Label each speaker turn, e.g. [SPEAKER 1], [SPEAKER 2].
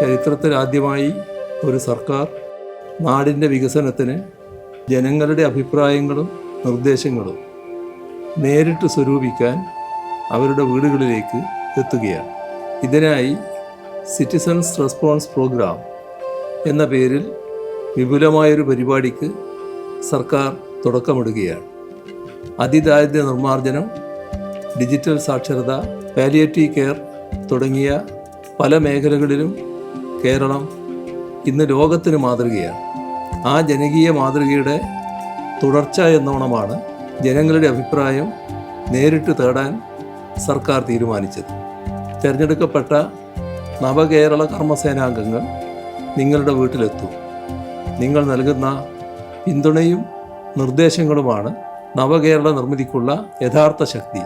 [SPEAKER 1] ചരിത്രത്തിൽ ആദ്യമായി ഒരു സർക്കാർ നാടിന്റെ വികസനത്തിന് ജനങ്ങളുടെ അഭിപ്രായങ്ങളും നിർദ്ദേശങ്ങളും നേരിട്ട് സ്വരൂപിക്കാൻ അവരുടെ വീടുകളിലേക്ക് എത്തുകയാണ്. ഇതിനായി സിറ്റിസൺസ് റെസ്പോൺസ് പ്രോഗ്രാം എന്ന പേരിൽ വിപുലമായൊരു പരിപാടിക്ക് സർക്കാർ തുടക്കമിടുകയാണ്. അതിദാരിദ്ര്യ നിർമ്മാർജനം ഡിജിറ്റൽ സാക്ഷരത പാലിയേറ്റീവ് കെയർ തുടങ്ങിയ പല മേഖലകളിലും കേരളം ഇന്ന് ലോകത്തിന് മാതൃകയാണ്. ആ ജനകീയ മാതൃകയുടെ തുടർച്ച എന്നോണമാണ് ജനങ്ങളുടെ അഭിപ്രായം നേരിട്ട് തേടാൻ സർക്കാർ തീരുമാനിച്ചത്. തിരഞ്ഞെടുക്കപ്പെട്ട നവകേരള കർമ്മസേനാംഗങ്ങൾ നിങ്ങളുടെ വീട്ടിലെത്തും. നിങ്ങൾ നൽകുന്ന പിന്തുണയും നിർദ്ദേശങ്ങളുമാണ് നവകേരള നിർമ്മിതിക്കുള്ള യഥാർത്ഥ ശക്തി.